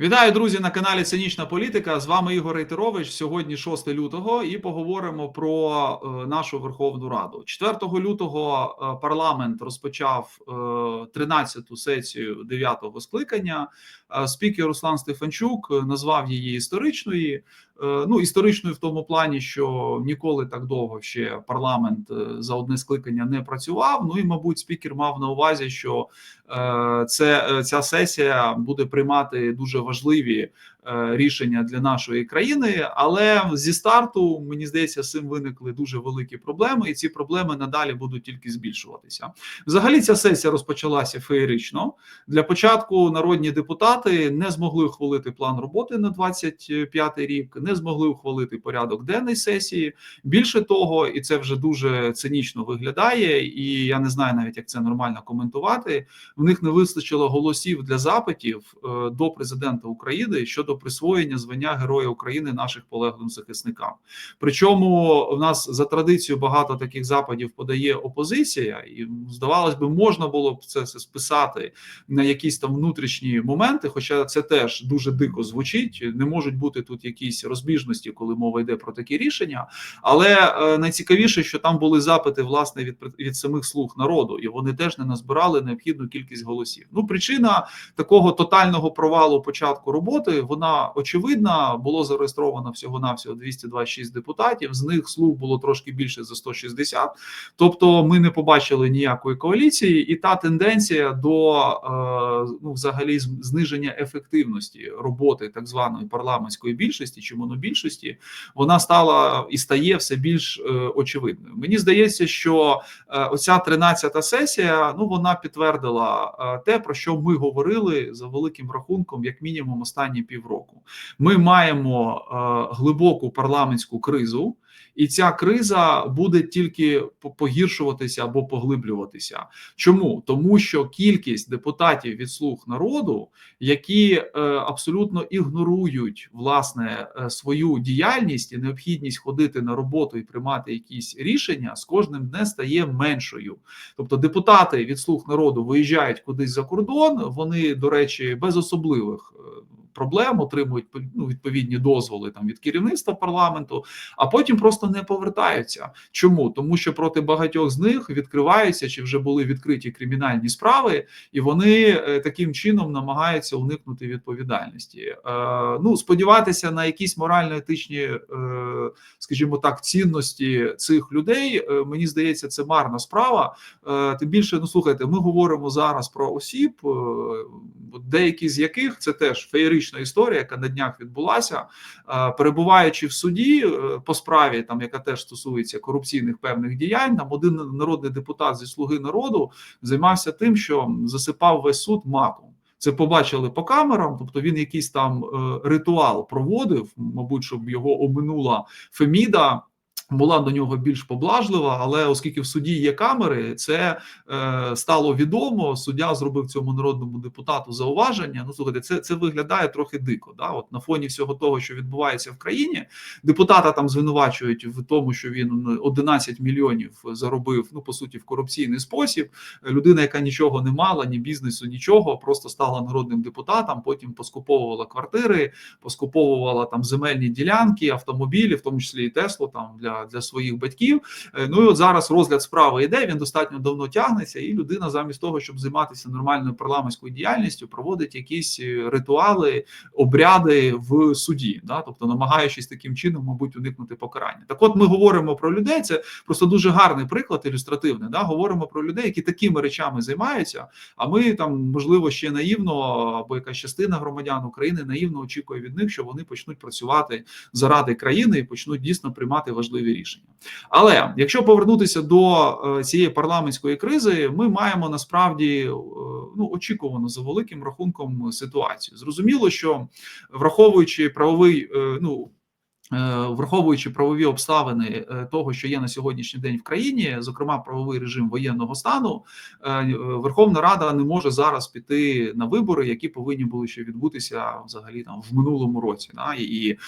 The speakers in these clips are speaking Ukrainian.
Вітаю, друзі, на каналі Цинічна Політика. З вами Ігор Рейтерович. Сьогодні 6 лютого, і поговоримо про е, нашу Верховну Раду. 4 лютого е, парламент розпочав е, 13-ту сесію 9-го скликання. Е, спікер Руслан Стефанчук е, назвав її історичною. Е, ну, історичною в тому плані, що ніколи так довго ще парламент е, за одне скликання не працював. Ну і, мабуть, спікер мав на увазі, що е, це е, ця сесія буде приймати дуже важливі рішення для нашої країни. Але зі старту мені здається, з цим виникли дуже великі проблеми, і ці проблеми надалі будуть тільки збільшуватися. Взагалі, ця сесія розпочалася феєрично. Для початку народні депутати не змогли ухвалити план роботи на 25 рік, не змогли ухвалити порядок денний сесії. Більше того, і це вже дуже цинічно виглядає, і я не знаю навіть, як це нормально коментувати. В них не вистачило голосів для запитів е, до президента України щодо присвоєння звання Героя України наших полеглим захисникам. Причому в нас за традицією багато таких запитів подає опозиція, і здавалось би, можна було б це все списати на якісь там внутрішні моменти. Хоча це теж дуже дико звучить. Не можуть бути тут якісь розбіжності, коли мова йде про такі рішення. Але е, найцікавіше, що там були запити власне від від самих слуг народу, і вони теж не назбирали необхідну кількість голосів. Ну, причина такого тотального провалу початку роботи вона очевидна. Було зареєстровано всього навсього 226 депутатів. З них слуг було трошки більше за 160. Тобто, ми не побачили ніякої коаліції, і та тенденція до е, ну, взагалі, зниження ефективності роботи так званої парламентської більшості чи монобільшості, вона стала і стає все більш е, очевидною. Мені здається, що е, оця 13-та сесія ну вона підтвердила те, про що ми говорили за великим рахунком, як мінімум, останні півроку. Ми маємо е, глибоку парламентську кризу. І ця криза буде тільки погіршуватися або поглиблюватися. Чому тому, що кількість депутатів від слуг народу, які е, абсолютно ігнорують власне е, свою діяльність і необхідність ходити на роботу і приймати якісь рішення, з кожним днем стає меншою. Тобто, депутати від слуг народу виїжджають кудись за кордон. Вони, до речі, без особливих. Проблем, отримують ну, відповідні дозволи там від керівництва парламенту, а потім просто не повертаються. Чому тому, що проти багатьох з них відкриваються чи вже були відкриті кримінальні справи, і вони е, таким чином намагаються уникнути відповідальності. Е, ну сподіватися на якісь морально-етичні, е, скажімо так, цінності цих людей. Е, мені здається, це марна справа. Е, тим більше, ну слухайте, ми говоримо зараз про осіб, е, деякі з яких це теж феєрично трагічна історія, яка на днях відбулася, перебуваючи в суді по справі, там яка теж стосується корупційних певних діянь, там один народний депутат зі слуги народу займався тим, що засипав весь суд маком. Це побачили по камерам, тобто він якийсь там е, ритуал проводив, мабуть, щоб його оминула Феміда була до нього більш поблажлива, але оскільки в суді є камери, це е, стало відомо. Суддя зробив цьому народному депутату зауваження. Ну слухайте, це це виглядає трохи дико. Да? От на фоні всього того, що відбувається в країні, депутата там звинувачують в тому, що він 11 мільйонів заробив. Ну по суті, в корупційний спосіб. Людина, яка нічого не мала, ні бізнесу, нічого, просто стала народним депутатом. Потім поскуповувала квартири, поскуповувала там земельні ділянки, автомобілі, в тому числі і Теслу там для для своїх батьків. Е, ну і от зараз розгляд справи йде. Він достатньо давно тягнеться, і людина, замість того, щоб займатися нормальною парламентською діяльністю, проводить якісь е, ритуали, обряди в суді, да, тобто намагаючись таким чином, мабуть, уникнути покарання. Так, от ми говоримо про людей. Це просто дуже гарний приклад, ілюстративний. Да, говоримо про людей, які такими речами займаються. А ми там, можливо, ще наївно або якась частина громадян України наївно очікує від них, що вони почнуть працювати заради країни і почнуть дійсно приймати важливі важливі рішення. Але якщо повернутися до е, цієї парламентської кризи, ми маємо насправді е, ну очікувано за великим рахунком ситуацію. Зрозуміло, що враховуючи правовий е, ну враховуючи правові обставини е, того, що є на сьогоднішній день в країні, зокрема правовий режим воєнного стану, е, Верховна Рада не може зараз піти на вибори, які повинні були ще відбутися взагалі там в минулому році, да, і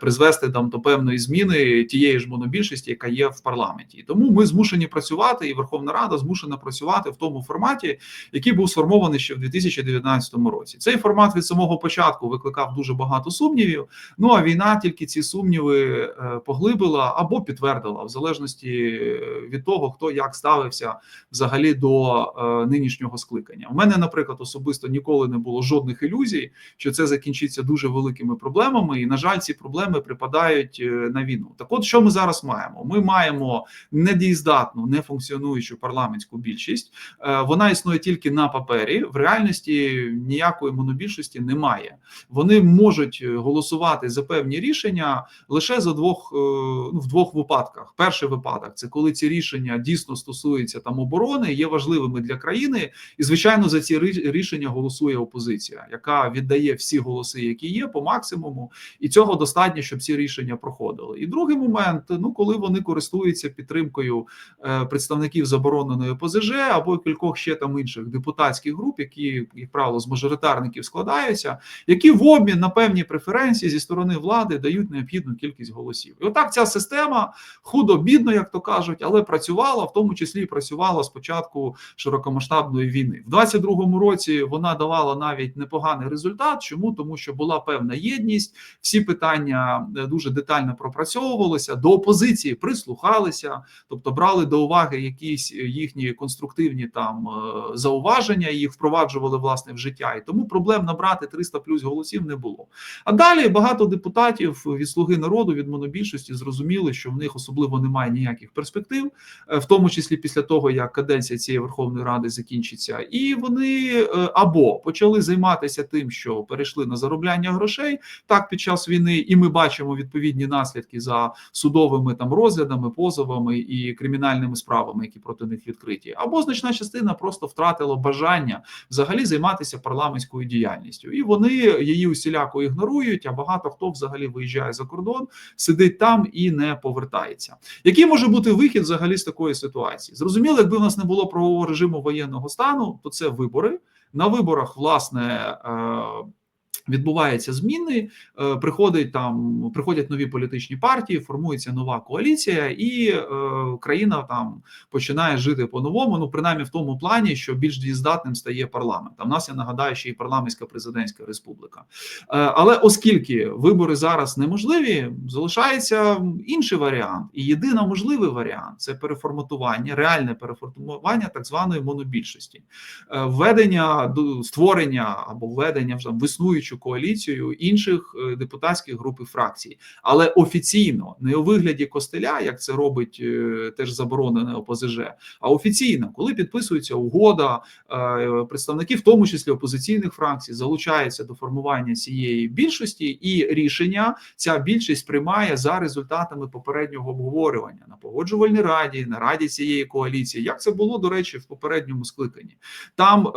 призвести там до певної зміни тієї ж монобільшості, яка є в парламенті. Тому ми змушені працювати, і Верховна Рада змушена працювати в тому форматі, який був сформований ще в 2019 році. Цей формат від самого початку викликав дуже багато сумнівів. Ну а війна тільки ці сумніви сумніви е, поглибила або підтвердила, в залежності е, від того, хто як ставився взагалі до е, нинішнього скликання. У мене, наприклад, особисто ніколи не було жодних ілюзій, що це закінчиться дуже великими проблемами, і на жаль, ці проблеми припадають на війну. Так, от що ми зараз маємо? Ми маємо недієздатну, нефункціонуючу парламентську більшість. Вона існує тільки на папері. В реальності ніякої монобільшості немає. Вони можуть голосувати за певні рішення, лише за двох е, ну, в двох випадках. Перший випадок це коли ці рішення дійсно стосуються там оборони, є важливими для країни, і звичайно за ці рішення голосує опозиція, яка віддає всі голоси, які є, по максимуму, і цього достатньо, щоб ці рішення проходили. І другий момент ну коли вони користуються підтримкою е, представників забороненої ОПЗЖ або кількох ще там інших депутатських груп, які як правило з мажоритарників складаються, які в обмін на певні преференції зі сторони влади дають необхідну необхідну кількість голосів. І отак ця система худо-бідно, як то кажуть, але працювала, в тому числі працювала спочатку широкомасштабної війни. В 22-му році вона давала навіть непоганий результат. Чому тому, що була певна єдність, всі питання е, дуже детально пропрацьовувалися до опозиції, прислухалися, тобто брали до уваги якісь їхні конструктивні там е, зауваження, їх впроваджували власне в життя, і тому проблем набрати 300 плюс голосів не було. А далі багато депутатів від слуги народу від монобільшості зрозуміли, що в них особливо немає ніяких перспектив, е, в тому числі після того, як каденція цієї Верховної Ради закінчиться, і вони е, або почали займатися тим, що перейшли на заробляння грошей так під час війни, і ми бачимо відповідні наслідки за судовими там розглядами, позовами і кримінальними справами, які проти них відкриті, або значна частина просто втратила бажання взагалі займатися парламентською діяльністю, і вони її усіляко ігнорують. А багато хто взагалі виїжджає за кордон кордон, сидить там і не повертається. Який може бути вихід взагалі з такої ситуації? Зрозуміло, якби в нас не було правового режиму воєнного стану, то це вибори. На виборах, власне, е, Відбуваються зміни, е, приходить там, приходять нові політичні партії, формується нова коаліція, і е, країна там починає жити по-новому. Ну, принаймні в тому плані, що більш дієздатним стає парламент. А в нас я нагадаю, ще і парламентська президентська республіка. Е, але оскільки вибори зараз неможливі, залишається інший варіант, і єдино можливий варіант це переформатування, реальне переформатування так званої монобільшості, е, введення створення або введення в існуючу коаліцію інших е, депутатських груп і фракцій, але офіційно не у вигляді костеля, як це робить е, теж заборонене ОПЗЖ, а офіційно, коли підписується угода, е, представники, в тому числі опозиційних фракцій, залучаються до формування цієї більшості, і рішення ця більшість приймає за результатами попереднього обговорювання на погоджувальній раді, на раді цієї коаліції. Як це було до речі в попередньому скликанні? Там е,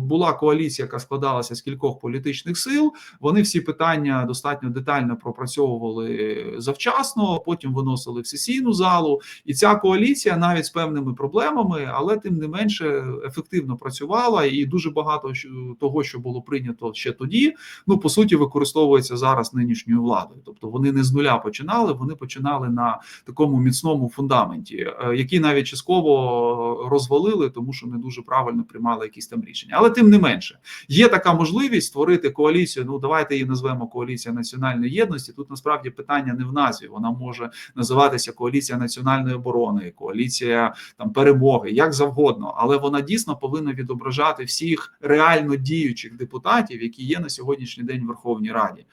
була коаліція, яка складалася з кількох політичних сил сил. Вони всі питання достатньо детально пропрацьовували завчасно. Потім виносили в сесійну залу, і ця коаліція навіть з певними проблемами, але тим не менше ефективно працювала. І дуже багато того, що було прийнято ще тоді, ну по суті, використовується зараз нинішньою владою. Тобто вони не з нуля починали, вони починали на такому міцному фундаменті, е, який навіть частково розвалили, тому що не дуже правильно приймали якісь там рішення. Але тим не менше є така можливість створити коаліцію коаліцію. Ну давайте її назвемо коаліція національної єдності. Тут насправді питання не в назві. Вона може називатися коаліція національної оборони, коаліція там перемоги, як завгодно, але вона дійсно повинна відображати всіх реально діючих депутатів, які є на сьогоднішній день в Верховній Раді. Е,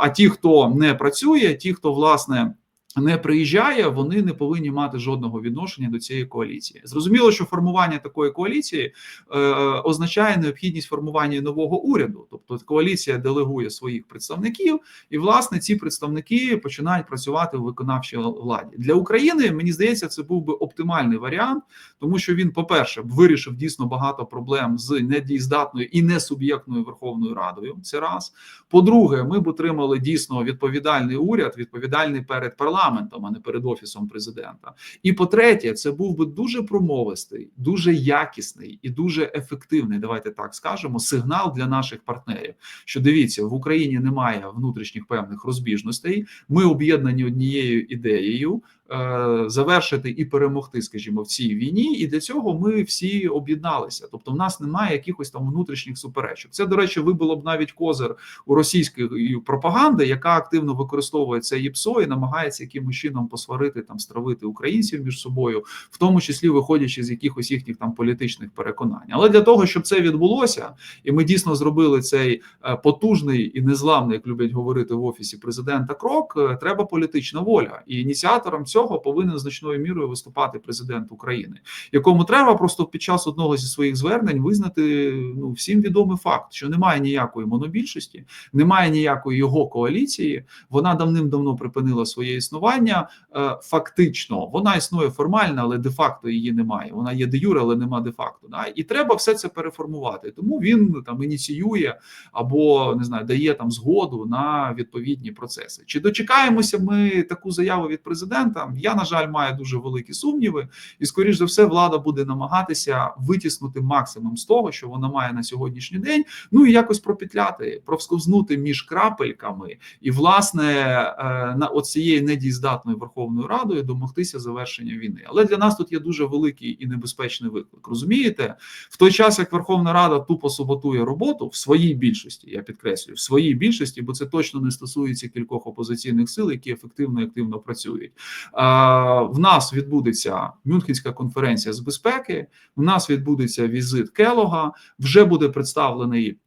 а ті, хто не працює, ті, хто власне не приїжджає, вони не повинні мати жодного відношення до цієї коаліції. Зрозуміло, що формування такої коаліції е, означає необхідність формування нового уряду, тобто коаліція делегує своїх представників, і власне ці представники починають працювати у виконавчій владі для України. Мені здається, це був би оптимальний варіант, тому що він, по перше, вирішив дійсно багато проблем з недієздатною і несуб'єктною Верховною Радою. Це раз. По-друге, ми б отримали дійсно відповідальний уряд, відповідальний перед парламентом, а не перед офісом президента. І по-третє, це був би дуже промовистий, дуже якісний і дуже ефективний. Давайте так скажемо, сигнал для наших партнерів. Що дивіться, в Україні немає внутрішніх певних розбіжностей. Ми об'єднані однією ідеєю. Е, Завершити і перемогти, скажімо, в цій війні, і для цього ми всі об'єдналися. Тобто, в нас немає якихось там внутрішніх суперечок. Це, до речі, вибило б навіть козир у російської пропаганди, яка активно використовує це ЄПСО і намагається якимось чином посварити там стравити українців між собою, в тому числі виходячи з якихось їхніх там політичних переконань. Але для того, щоб це відбулося, і ми дійсно зробили цей е, потужний і незламний, як люблять говорити в офісі президента, крок, е, треба політична воля. І ініціатором цього повинен значною мірою виступати президент України, якому треба просто під час одного зі своїх звернень визнати ну всім відомий факт, що немає ніякої монобільшості, немає ніякої його коаліції. Вона давним-давно припинила своє існування. Е, Фактично, вона існує формально, але де-факто її немає. Вона є де юре, але нема де-факто. Да? І треба все це переформувати. Тому він там ініціює або не знаю, дає там згоду на відповідні процеси. Чи дочекаємося ми таку заяву від президента? Я на жаль маю дуже великі сумніви, і скоріш за все, влада буде намагатися витіснути максимум з того, що вона має на сьогоднішній день. Ну і якось пропетляти, провсковзнути між крапельками, і власне е, на оцієї недієздатною Верховною Радою домогтися завершення війни. Але для нас тут є дуже великий і небезпечний виклик. Розумієте, в той час як Верховна Рада тупо саботує роботу в своїй більшості, я підкреслюю, в своїй більшості, бо це точно не стосується кількох опозиційних сил, які ефективно і активно працюють. В нас відбудеться Мюнхенська конференція з безпеки. В нас відбудеться візит Келога. Вже буде представлений.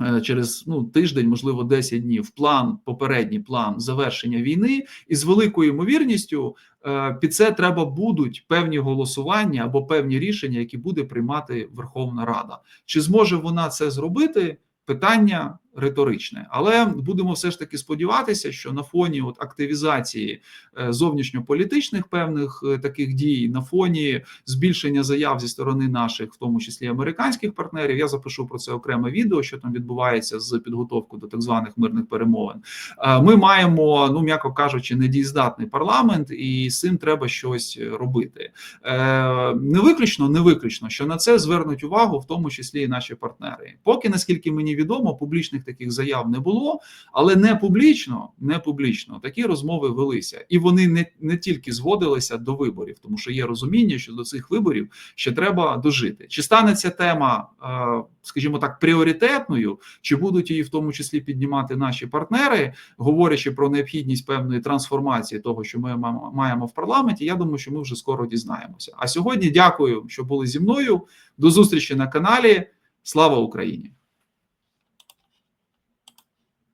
е, Через ну тиждень, можливо, 10 днів, план, попередній план завершення війни, і з великою ймовірністю е, під це треба будуть певні голосування або певні рішення, які буде приймати Верховна Рада. Чи зможе вона це зробити? Питання риторичне, але будемо все ж таки сподіватися, що на фоні от активізації е, зовнішньополітичних певних е, таких дій, на фоні збільшення заяв зі сторони наших, в тому числі американських партнерів, я запишу про це окреме відео, що там відбувається з підготовкою до так званих мирних перемовин. Е, Ми маємо, ну м'яко кажучи, недієздатний парламент, і з цим треба щось робити. Не виключно, не виключно, що на це звернуть увагу, в тому числі і наші партнери. Поки наскільки мені відомо, публічних таких заяв не було, але не публічно, не публічно такі розмови велися, і вони не, не тільки зводилися до виборів, тому що є розуміння, що до цих виборів ще треба дожити. Чи стане ця тема, е, скажімо так, пріоритетною, чи будуть її в тому числі піднімати наші партнери, говорячи про необхідність певної трансформації того, що ми маємо в парламенті? Я думаю, що ми вже скоро дізнаємося. А сьогодні дякую, що були зі мною. До зустрічі на каналі. Слава Україні!